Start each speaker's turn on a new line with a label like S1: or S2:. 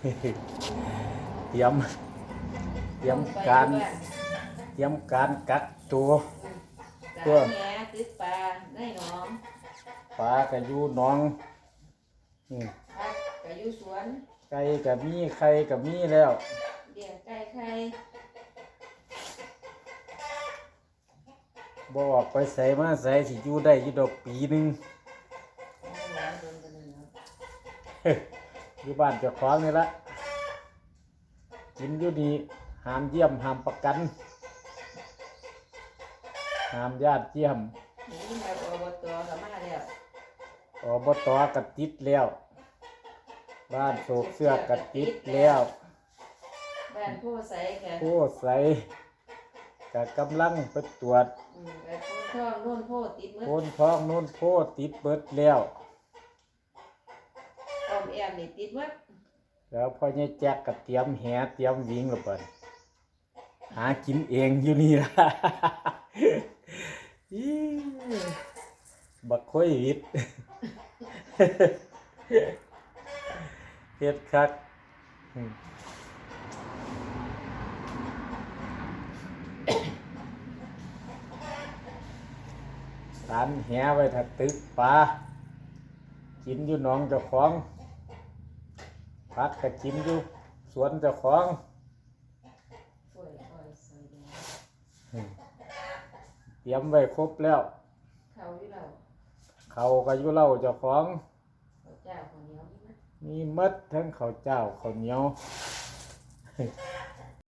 S1: เตรียมเตรียมการเตรียมการกักตัว
S2: ตัวแหตึกปลาได้หนอง
S1: ปลากระยูหน้องอืม
S2: พักกับอยู่สวน
S1: ไก่กับมีไข่กับมีแล้ว
S2: เลี้ยงไก่ไข่
S1: บออกไปใส่มาใส่สิอยู่ได้อยู่ดอกปีหนึง
S2: เอาหลานโดนกันเลยเนาะ
S1: อยู่บ้านเจ้าของนี่ละกินอยู่นี่ห้ามเยี่ยมห้ามประกันห้ามญาติเยี่ยม
S2: นี่มาอบตกับมาแล้ว
S1: อบตกัติดแล้ว บ้านโศกเสื้อกัติดแล้ว
S2: บ้านผู้ใสกับ
S1: ผู้ใส่กับกำลังไปตรวจ
S2: อืมกับผู้ท่องนู่นโพติดมื
S1: โพ
S2: ด
S1: นท้องนู่นโพติดเบิดแล้ว
S2: อมแอมนี่ติดมด
S1: แล้วพ่อเนี่ยแจกกับเตรียมแหเตรียมวิ่งและเปิดหากินเองอยู่นี่ละอี้บักค่อยวิดเฮ็ดคักอืมฐานแหไว้ถ้าตึกปลากินอยู่หนองเจ้าของ พักก็กินอยู่ สวนเจ้าของ
S2: ป่วยป่วยใส่แดง
S1: เตรียมไว้ครบแล้ว
S2: เขาอยู่เรา
S1: เขาวก็อยู่เล่าเจ้าของ
S2: เขาเจ้าคนเหนียวนี่นะ
S1: มีหมดทั้งข้าวเจ้าข้าวเหนียว